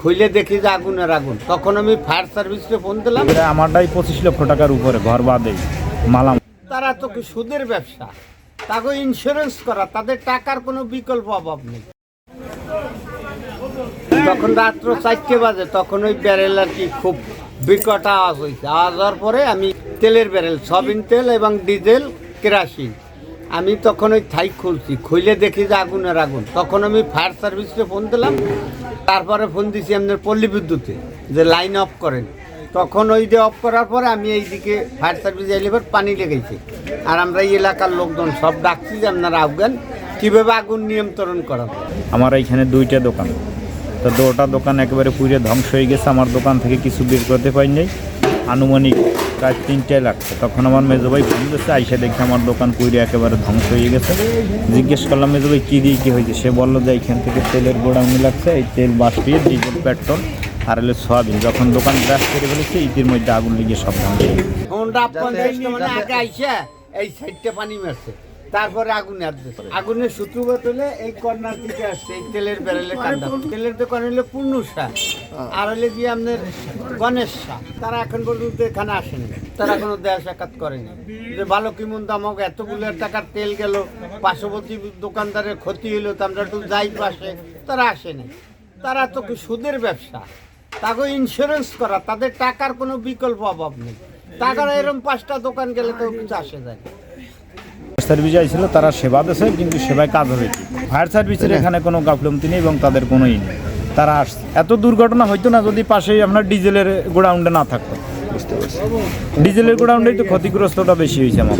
খুলে দেখি যে আগুনের আগুন। তখন আমি ফায়ার সার্ভিসকে ফোন দিলাম। আমারটাই পঁচিশ লক্ষ টাকার উপরে ঘর বাদেই মালাম তারা তো সুদের ব্যবসা? তাকে ইন্স্যুরেন্স করা তাদের টাকার কোনো বিকল্প অভাব নেই। তখন রাত্র চারটে বাজে তখন ওই ব্যারেল আর কি খুব বিকট আওয়াজ হয়েছে আওয়াজ হওয়ার পরে আমি তেলের ব্যারেল সবিন তেল এবং ডিজেল কেরাসিন। আমি তখন ওই থাই খুলছি খুলে দেখি যে আগুনের আগুন। তখন আমি ফায়ার সার্ভিসকে ফোন দিলাম। তারপরে ফোন দিছি আপনার পল্লী বিদ্যুতে, যে লাইন অফ করেন। তখন ওই যে অফ করার পরে আমি এইদিকে ফায়ার সার্ভিস এলিভার পানি লেগেছি। আর আমরা এই এলাকার লোকজন সব ডাকছি যে আপনারা আফগান কীভাবে আগুন নিয়ন্ত্রণ করা আমার এইখানে দুইটা দোকান। তো দুটা দোকান একেবারে পুড়ে ধ্বংস হয়ে গেছে। আমার দোকান থেকে কিছু বের করতে পারি নাই। আনুমানিক প্রায় তিনটায় লাগছে। তখন আমার মেজো ভাই ফোন দিচ্ছে আইসা দেখে আমার দোকান পুড়ে একেবারে ধ্বংস হয়ে গেছে। জিজ্ঞেস করলাম, মেজো ভাই, কী দিয়ে কী হয়েছে? সে বলল যে, এইখান থেকে তেলের গোডাউনি লাগছে, এই তেল বাষ্পিয়ে ডিজেল, পেট্রোল আর হলো সয়াবিন। যখন দোকান ব্রাশ করে ফেলেছে ইতির মধ্যে আগুন লেগে সব ধ্বংস হয়ে গেছে। এই সাইডটা পানি মারছে। তারপরে আগুন আসছে আগুনের সূত্রপাত হলে এই কর্নার দিকে আসছে, এই তেলের কান্দা। তেলের দোকান হলে পূর্ণসা। আর হলে গিয়ে আপনার গণেশ শাহ তারা এখন পর্যন্ত এখানে আসেনি। তারা কোনো দেয়া সাক্ষাৎ করেনি। যে ভালো কি মন্দ আমাকে এতগুলো টাকার তেল গেল পার্শ্ববর্তী দোকানদারের ক্ষতি হলো তো আমরা একটু যাই পাশে তারা আসেনি। তারা তো কি সুদের ব্যবসা? তাকে ইন্স্যুরেন্স করা তাদের টাকার কোনো বিকল্প অভাব নেই। টাকার এরকম পাঁচটা দোকান গেলে তো কিছু আসে যায় না। সার্ভিস আইছিল তারা সেবা দিয়েছে কিন্তু সেবায় কাজ হবে ফায়ার সার্ভিসের এখানে কোনো গাফলমতি নেই এবং তাদের কোনো ই নেই। তারা আসছে। এত দুর্ঘটনা হইতো না যদি পাশেই আপনার ডিজেলের গোডাউনটা না থাকতো। বুঝতে পারছি। ডিজেলের গোডাউনটাই তো ক্ষতিগ্রস্তটা বেশি হয়েছে আমার।